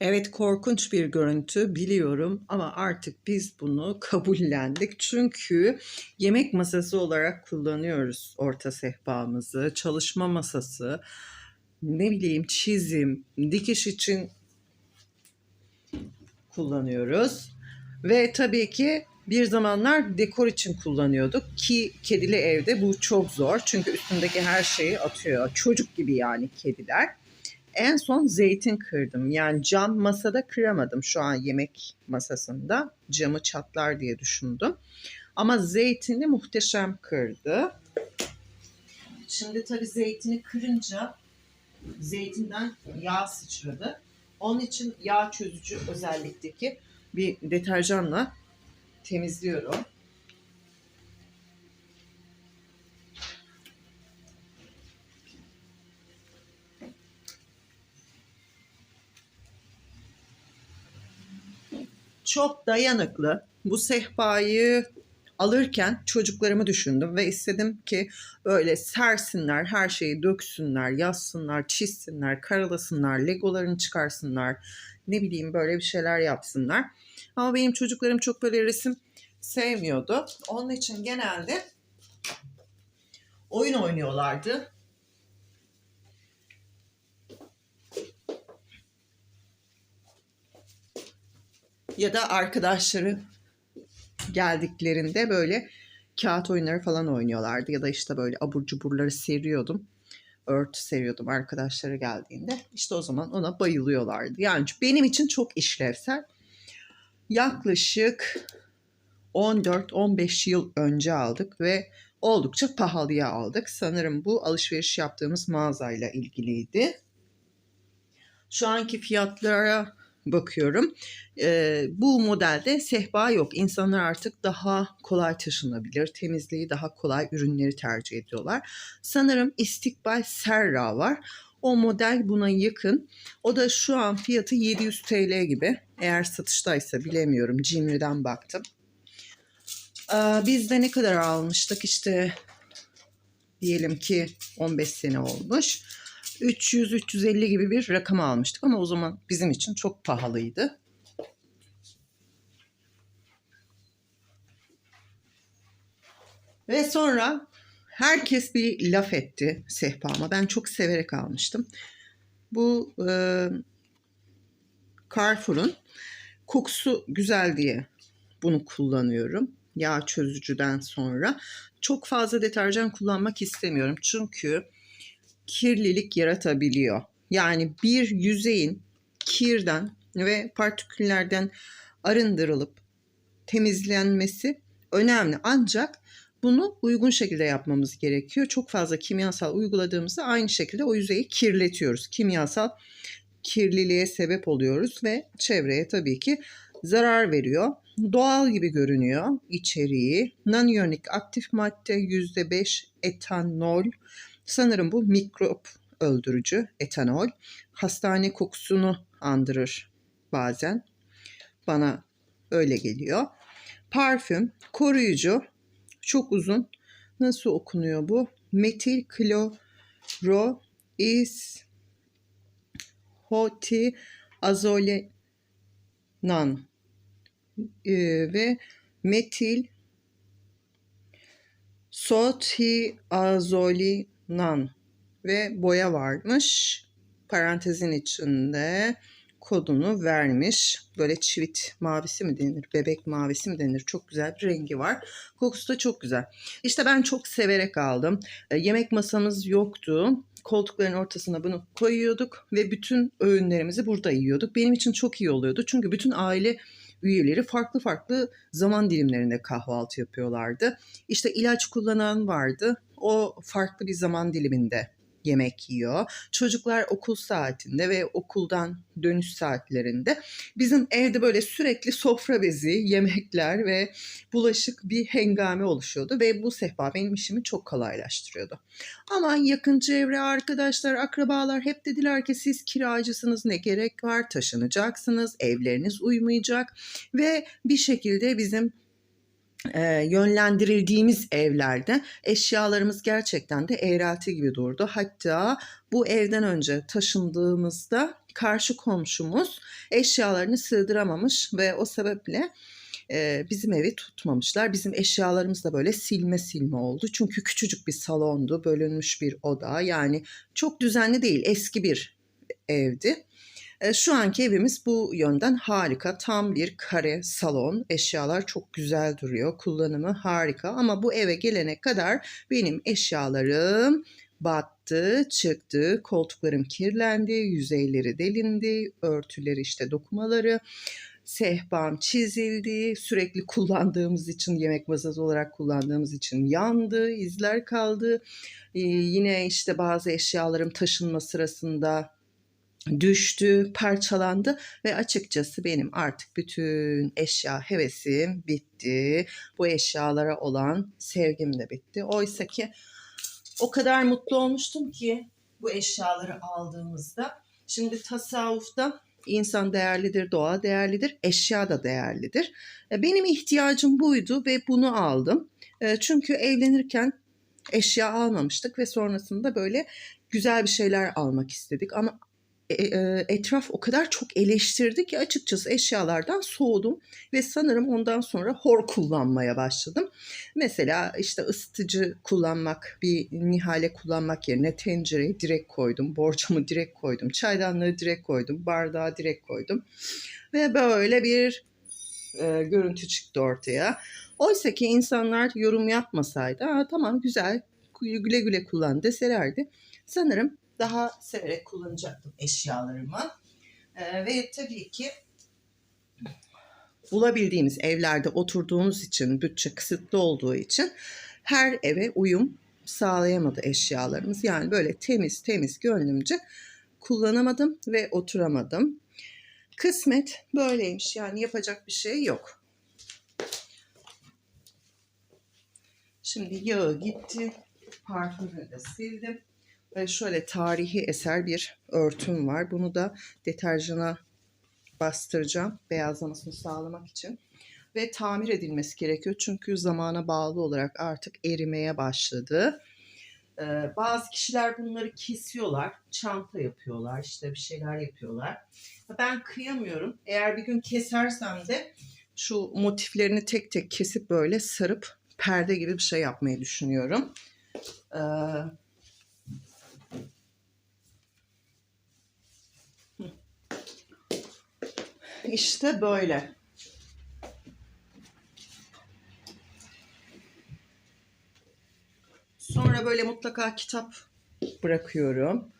Evet korkunç bir görüntü biliyorum ama artık biz bunu kabullendik. Çünkü yemek masası olarak kullanıyoruz orta sehpamızı, çalışma masası, ne bileyim çizim, dikiş için kullanıyoruz. Ve tabii ki bir zamanlar dekor için kullanıyorduk ki kedili evde bu çok zor. Çünkü üstündeki her şeyi atıyor. Çocuk gibi yani kediler. En son zeytin kırdım. Yani cam masada kıramadım şu an yemek masasında. Camı çatlar diye düşündüm. Ama zeytini muhteşem kırdı. Şimdi tabii zeytini kırınca zeytinden yağ sıçradı. Onun için yağ çözücü özellikteki bir deterjanla temizliyorum. Çok dayanıklı. Bu sehpayı alırken çocuklarımı düşündüm ve istedim ki böyle sersinler, her şeyi döksünler, yazsınlar, çizsinler, karalasınlar, legolarını çıkarsınlar, ne bileyim böyle bir şeyler yapsınlar. Ama benim çocuklarım çok böyle resim sevmiyordu. Onun için genelde oyun oynuyorlardı. Ya da arkadaşları geldiklerinde böyle kağıt oyunları falan oynuyorlardı. Ya da işte böyle abur cuburları seriyordum. Örtü seriyordum arkadaşları geldiğinde. İşte o zaman ona bayılıyorlardı. Yani benim için çok işlevsel. Yaklaşık 14-15 yıl önce aldık ve oldukça pahalıya aldık. Sanırım bu alışveriş yaptığımız mağazayla ilgiliydi. Şu anki fiyatlara bakıyorum. Ee, bu modelde sehpa yok. İnsanlar artık daha kolay taşınabilir, temizliği daha kolay ürünleri tercih ediyorlar. Sanırım İstikbal Serra var. O model buna yakın. O da şu an fiyatı 700 TL gibi. Eğer satıştaysa bilemiyorum. Cimri'den baktım. Ee, biz de ne kadar almıştık? İşte diyelim ki 15 sene olmuş. 300-350 gibi bir rakam almıştık ama o zaman bizim için çok pahalıydı. Ve sonra herkes bir laf etti sehpama. Ben çok severek almıştım. Bu e, Carrefour'un kokusu güzel diye bunu kullanıyorum. Yağ çözücüden sonra. Çok fazla deterjan kullanmak istemiyorum. Çünkü kirlilik yaratabiliyor. Yani bir yüzeyin kirden ve partiküllerden arındırılıp temizlenmesi önemli. Ancak bunu uygun şekilde yapmamız gerekiyor. Çok fazla kimyasal uyguladığımızda aynı şekilde o yüzeyi kirletiyoruz. Kimyasal kirliliğe sebep oluyoruz ve çevreye tabii ki zarar veriyor. Doğal gibi görünüyor içeriği. Naniyonik aktif madde %5 etanol. Sanırım bu mikrop öldürücü etanol. Hastane kokusunu andırır bazen. Bana öyle geliyor. Parfüm, koruyucu, çok uzun. Nasıl okunuyor bu? Metil kloro is hoti azolenan ee, ve metil sotiazolinan ve boya varmış. Parantezin içinde kodunu vermiş. Böyle çivit mavisi mi denir, bebek mavisi mi denir? Çok güzel bir rengi var. Kokusu da çok güzel. İşte ben çok severek aldım. E, yemek masamız yoktu. Koltukların ortasına bunu koyuyorduk ve bütün öğünlerimizi burada yiyorduk. Benim için çok iyi oluyordu. Çünkü bütün aile üyeleri farklı farklı zaman dilimlerinde kahvaltı yapıyorlardı. İşte ilaç kullanan vardı. O farklı bir zaman diliminde yemek yiyor. Çocuklar okul saatinde ve okuldan dönüş saatlerinde bizim evde böyle sürekli sofra bezi, yemekler ve bulaşık bir hengame oluşuyordu ve bu sehpa benim işimi çok kolaylaştırıyordu. Ama yakın çevre, arkadaşlar, akrabalar hep dediler ki siz kiracısınız ne gerek var taşınacaksınız, evleriniz uymayacak ve bir şekilde bizim e, yönlendirildiğimiz evlerde eşyalarımız gerçekten de eğrelti gibi durdu. Hatta bu evden önce taşındığımızda karşı komşumuz eşyalarını sığdıramamış ve o sebeple e, bizim evi tutmamışlar. Bizim eşyalarımız da böyle silme silme oldu. Çünkü küçücük bir salondu, bölünmüş bir oda. Yani çok düzenli değil, eski bir evdi. E, Şu anki evimiz bu yönden harika. Tam bir kare salon. Eşyalar çok güzel duruyor. Kullanımı harika. Ama bu eve gelene kadar benim eşyalarım battı, çıktı. Koltuklarım kirlendi, yüzeyleri delindi, örtüleri işte dokumaları. Sehpam çizildi. Sürekli kullandığımız için, yemek masası olarak kullandığımız için yandı, izler kaldı. Ee, yine işte bazı eşyalarım taşınma sırasında düştü, parçalandı ve açıkçası benim artık bütün eşya hevesim bitti. Bu eşyalara olan sevgim de bitti. Oysa ki o kadar mutlu olmuştum ki bu eşyaları aldığımızda. Şimdi tasavvufta insan değerlidir, doğa değerlidir, eşya da değerlidir. E, Benim ihtiyacım buydu ve bunu aldım. E, Çünkü evlenirken eşya almamıştık ve sonrasında böyle güzel bir şeyler almak istedik. Ama etraf o kadar çok eleştirdi ki açıkçası eşyalardan soğudum ve sanırım ondan sonra hor kullanmaya başladım. Mesela işte ısıtıcı kullanmak, bir nihale kullanmak yerine tencereyi direkt koydum, borcamı direkt koydum, çaydanlığı direkt koydum, bardağı direkt koydum ve böyle bir e, görüntü çıktı ortaya. Oysa ki insanlar yorum yapmasaydı, Aa, tamam güzel, güle güle kullan deselerdi sanırım daha severek kullanacaktım eşyalarımı. Ee, ve tabii ki bulabildiğimiz evlerde oturduğumuz için, bütçe kısıtlı olduğu için her eve uyum sağlayamadı eşyalarımız. Yani böyle temiz temiz gönlümce kullanamadım ve oturamadım. Kısmet böyleymiş yani yapacak bir şey yok. Şimdi yağı gitti, parfümü de sildim. Şöyle tarihi eser bir örtüm var. Bunu da deterjana bastıracağım beyazlamasını sağlamak için. Ve tamir edilmesi gerekiyor çünkü zamana bağlı olarak artık erimeye başladı. Ee, bazı kişiler bunları kesiyorlar, çanta yapıyorlar, işte bir şeyler yapıyorlar. Ben kıyamıyorum. Eğer bir gün kesersem de şu motiflerini tek tek kesip böyle sarıp perde gibi bir şey yapmayı düşünüyorum. Ee, İşte böyle. Sonra böyle mutlaka kitap bırakıyorum.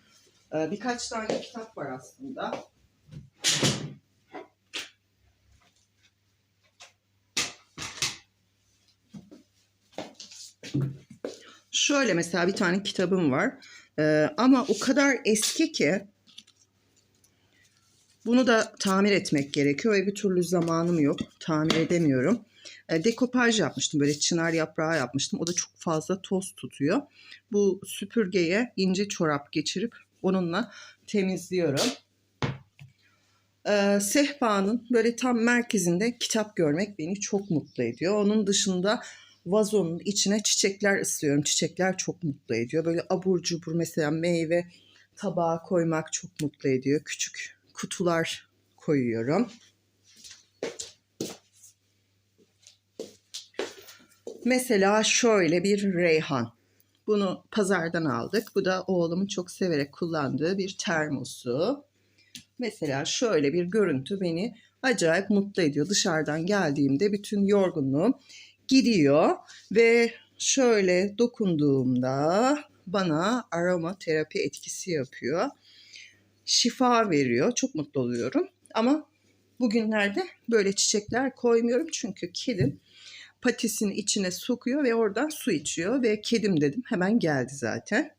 Ee, Birkaç tane kitap var aslında. Şöyle mesela bir tane kitabım var. Ee, ama o kadar eski ki bunu da tamir etmek gerekiyor ve bir türlü zamanım yok. Tamir edemiyorum. E, dekopaj yapmıştım. Böyle çınar yaprağı yapmıştım. O da çok fazla toz tutuyor. Bu süpürgeye ince çorap geçirip onunla temizliyorum. E, sehpanın böyle tam merkezinde kitap görmek beni çok mutlu ediyor. Onun dışında vazonun içine çiçekler ıslıyorum. Çiçekler çok mutlu ediyor. Böyle abur cubur mesela meyve tabağa koymak çok mutlu ediyor. Küçük kutular koyuyorum. Mesela şöyle bir reyhan. Bunu pazardan aldık. Bu da oğlumun çok severek kullandığı bir termosu. Mesela şöyle bir görüntü beni acayip mutlu ediyor. Dışarıdan geldiğimde bütün yorgunluğum gidiyor ve şöyle dokunduğumda bana aroma terapi etkisi yapıyor şifa veriyor. Çok mutlu oluyorum. Ama bugünlerde böyle çiçekler koymuyorum çünkü kedim patisini içine sokuyor ve oradan su içiyor ve kedim dedim hemen geldi zaten.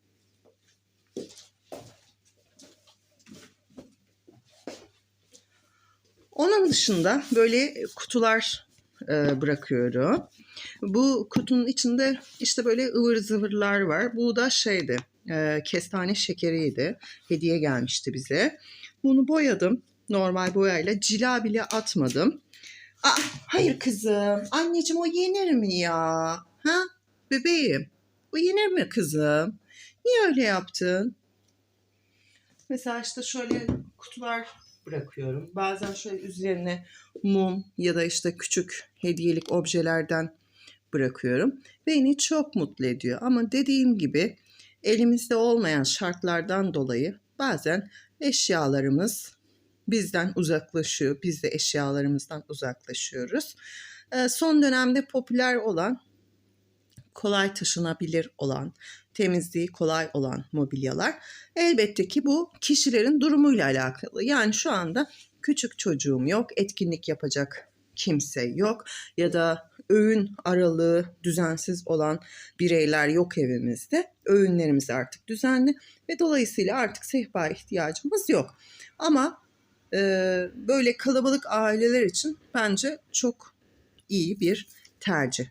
Onun dışında böyle kutular e, bırakıyorum. Bu kutunun içinde işte böyle ıvır zıvırlar var. Bu da şeydi e, kestane şekeriydi. Hediye gelmişti bize. Bunu boyadım. Normal boyayla cila bile atmadım. Aa, hayır kızım. Anneciğim o yenir mi ya? Ha? Bebeğim. O yenir mi kızım? Niye öyle yaptın? Mesela işte şöyle kutular bırakıyorum. Bazen şöyle üzerine mum ya da işte küçük hediyelik objelerden bırakıyorum. Beni çok mutlu ediyor. Ama dediğim gibi elimizde olmayan şartlardan dolayı bazen eşyalarımız bizden uzaklaşıyor. Biz de eşyalarımızdan uzaklaşıyoruz. Ee, Son dönemde popüler olan kolay taşınabilir olan, temizliği kolay olan mobilyalar. Elbette ki bu kişilerin durumuyla alakalı. Yani şu anda küçük çocuğum yok, etkinlik yapacak kimse yok ya da öğün aralığı düzensiz olan bireyler yok evimizde. Öğünlerimiz artık düzenli ve dolayısıyla artık sehpa ihtiyacımız yok. Ama e, böyle kalabalık aileler için bence çok iyi bir tercih.